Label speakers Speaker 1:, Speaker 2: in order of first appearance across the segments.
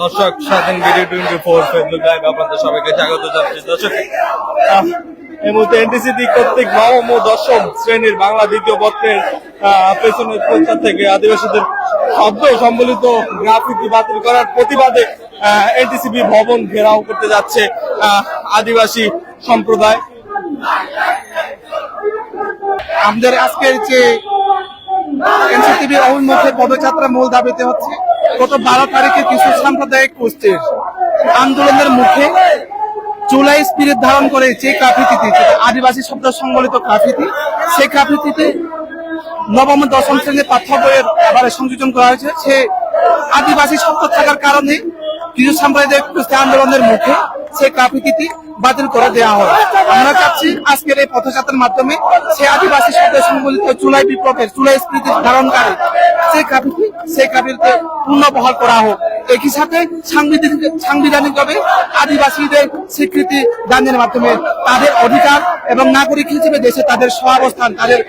Speaker 1: দর্শক, স্বাধীন video twenty four Facebook live আপনাদের সবাইকে স্বাগত জানাচ্ছি। দর্শক এই মুহূর্তে এনটিসিটি কর্তৃক নবম ও দশম শ্রেণির বাংলা দ্বিতীয় পত্রের পেছনের পরীক্ষা থেকে আদিবাসীদের শব্দ সম্বলিত গ্রাফিতি বাতিল করার প্রতিবাদে এনটিসিবি ভবন ঘেরাও করতে যাচ্ছে আদিবাসী সম্প্রদায়।
Speaker 2: আমাদের আজকের যে অভিমুখে পদযাত্রা মূল দাবিতে হচ্ছে, গত বারো তারিখে কিছু সাম্প্রদায়িক গোষ্ঠীর আন্দোলনের মুখে জুলাই স্পিরিট ধারণ করে যে কাফিতিতে যেটা আদিবাসী শব্দ সংবলিত কাফিতি, সেই কাফিতিতে নবম দশম শ্রেণির পাঠ্য বইয়ের আবার সংযোজন করা হয়েছে। সে আদিবাসী শব্দ থাকার কারণে কিছু সাম্প্রদায়িক গোষ্ঠী আন্দোলনের মুখে সেই বাতিল করে দেওয়া হয় আমরা চাচ্ছি আজকের এই পথযাত্রার মাধ্যমে সে আদিবাসী চুলাই বিপ্লবের চুলাই ধারণকারী সেই সেই কাফিরকে পূর্ণ বহাল করা হোক। একই সাথে সাংবিধানিক, সাংবিধানিকভাবে আদিবাসীদের স্বীকৃতি দানের মাধ্যমে তাদের অধিকার এবং নাগরিক হিসেবে দেশে তাদের সহাবস্থান, তাদের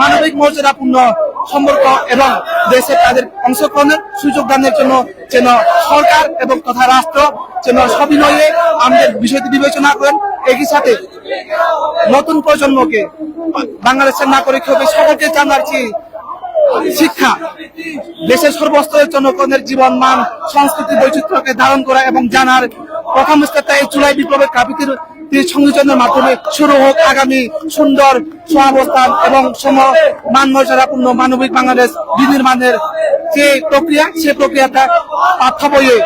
Speaker 2: মানবিক মর্যাদাপূর্ণ সম্পর্ক এবং দেশে তাদের অংশগ্রহণের সুযোগ দানের জন্য যেন সরকার এবং তথা রাষ্ট্র যেন সবিনয়ে আমাদের বিষয়টি বিবেচনা করেন, একই সাথে নতুন প্রজন্মকে বাংলাদেশের নাগরিক হবে সকলকে জানাচ্ছি, শিক্ষা দেশের সর্বস্তরের জনগণের জীবন মান, সংস্কৃতি বৈচিত্র্যকে ধারণ করা এবং জানার প্রথম স্তরটা এই চুলাই বিপ্লবের কাপিতির সংযোজনের মাধ্যমে শুরু হোক আগামী সুন্দর সহাবস্থান এবং সম মান মর্যাদাপূর্ণ মানবিক বাংলাদেশ বিনির্মাণের যে প্রক্রিয়া, সে প্রক্রিয়াটা পাঠ্য বইয়ে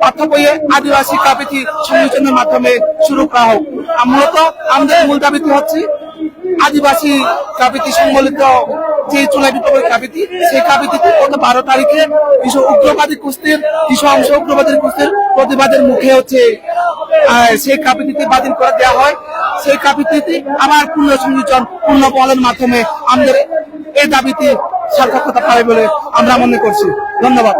Speaker 2: পাঠ্য বইয়ে আদিবাসী কাপিতি সংযোজনের মাধ্যমে শুরু করা হোক। মূলত আমাদের মূল দাবিটি হচ্ছে আদিবাসী কাবিতি সম্বলিত যে চুলাই বিপ্লবের কাবিতি সেই কাবিতিতে গত বারো তারিখে কিছু উগ্রবাদী কুস্তির কিছু অংশ উগ্রবাদী কুস্তির প্রতিবাদের মুখে হচ্ছে সেই কাবিতিতে বাতিল করে দেওয়া হয়। সেই কাবিতিতে আবার পূর্ণ সংযোজন, পূর্ণ বলের মাধ্যমে আমাদের এই দাবিতে সার্থকতা পাবে বলে আমরা মনে করছি। ধন্যবাদ।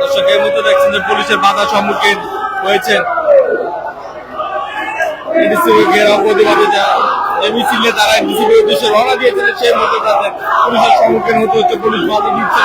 Speaker 1: দর্শক, এই দেখছেন যে পুলিশের বাধা সম্মুখীন হয়েছেন। ঘেরাও প্রতিবাদে যা মিছিলে তারা এনটিসিবির উদ্দেশ্যে রওনা দিয়েছিলেন তাদের পুলিশের সম্মুখীন হতে হচ্ছে, পুলিশ বাধা দিচ্ছে।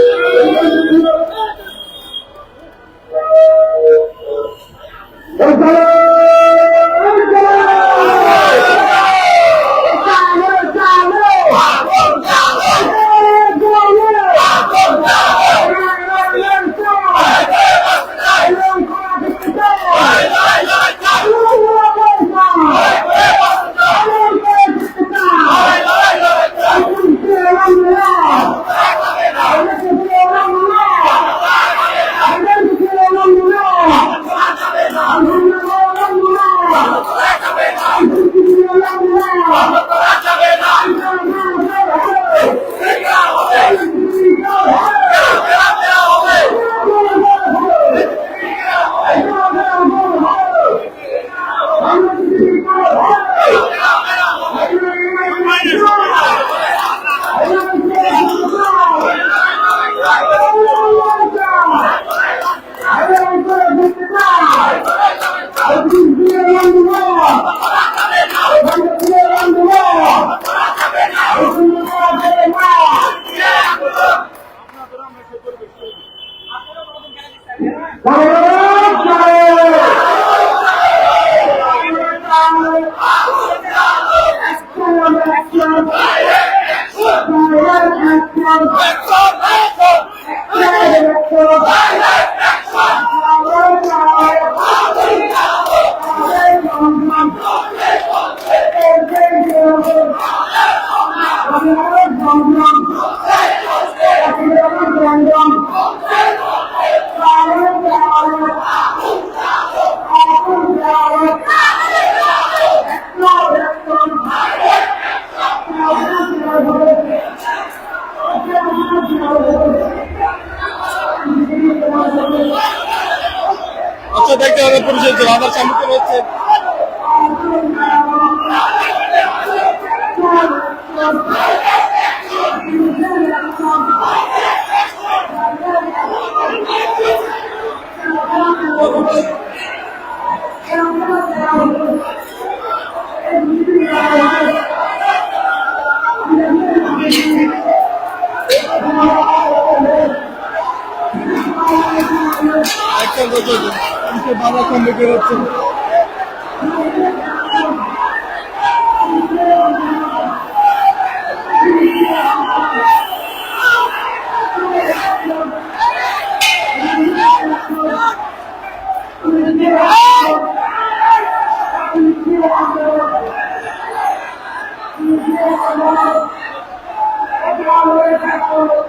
Speaker 2: Let's go! হবে পুরুষের যে বাধার সম্মুখীন হচ্ছে একদম বছর পুরুষের বাধার সম্মুখীন হচ্ছে
Speaker 3: Thank you.